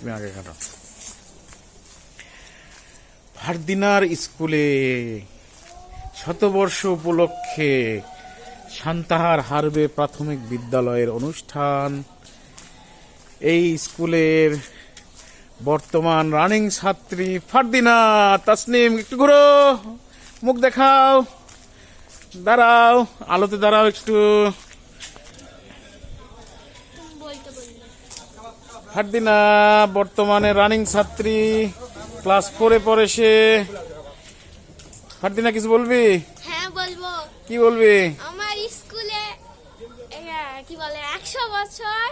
তুমি আগে কাটো ফারদিনার স্কুলে শতবর্ষ উপলক্ষে সান্তাহার হারবে প্রাথমিক বিদ্যালয়ের অনুষ্ঠান। এই স্কুলের বর্তমান রানিং ছাত্রী ফারদিনা, তাসনিম, একটু ঘুরো, মুখ দেখাও, দাঁড়াও, আলোতে দাঁড়াও একটু। ফারদিনা বর্তমানে রানিং ছাত্রী ক্লাস ফোরে পড়ে সে। ফারদিনা কিছু বলবি? হ্যাঁ বলব। কি বলবি? আমার স্কুলে কি বলে একশো বছর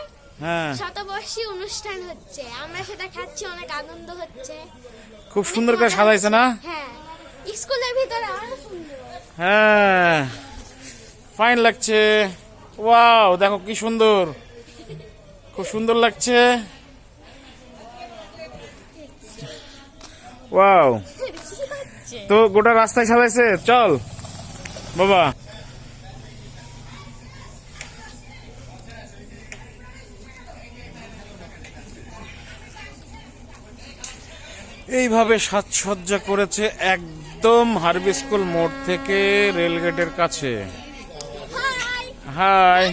হ্যাঁ। শতবর্ষী অনুষ্ঠান হচ্ছে। আমরা সেটা খাচ্ছি অনেক আনন্দ হচ্ছে। খুব সুন্দর করে সাজাইছে না? হ্যাঁ। স্কুলের ভিতরে আরও সুন্দর। হ্যাঁ। ফাইন লাগছে। ওয়াও দেখো কি সুন্দর। খুব সুন্দর লাগছে। ওয়াও। তো গোটা রাস্তায় সাজাইছে চল। বাবা। এইভাবে সাজসজ্জা করেছে একদম হারবি স্কুল মোড় থেকে রেলগেটের কাছে। হাই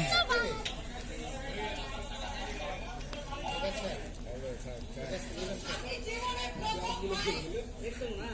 না